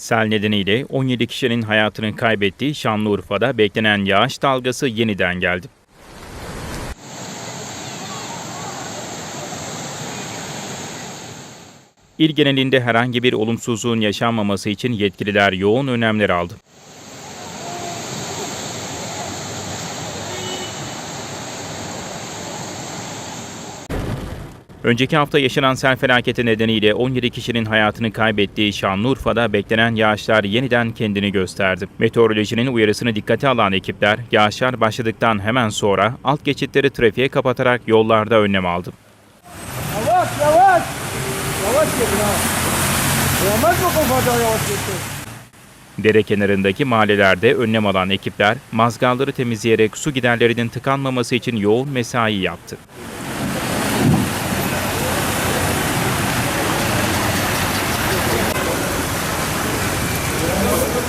Sel nedeniyle 17 kişinin hayatını kaybettiği Şanlıurfa'da beklenen yağış dalgası yeniden geldi. İl genelinde herhangi bir olumsuzluğun yaşanmaması için yetkililer yoğun önlemler aldı. Önceki hafta yaşanan sel felaketi nedeniyle 17 kişinin hayatını kaybettiği Şanlıurfa'da beklenen yağışlar yeniden kendini gösterdi. Meteorolojinin uyarısını dikkate alan ekipler, yağışlar başladıktan hemen sonra alt geçitleri trafiğe kapatarak yollarda önlem aldı. Yavaş yavaş. Yavaş gidin ha. Yavaş mı kafada yavaş gitsin? Dere kenarındaki mahallelerde önlem alan ekipler, mazgalları temizleyerek su giderlerinin tıkanmaması için yoğun mesai yaptı.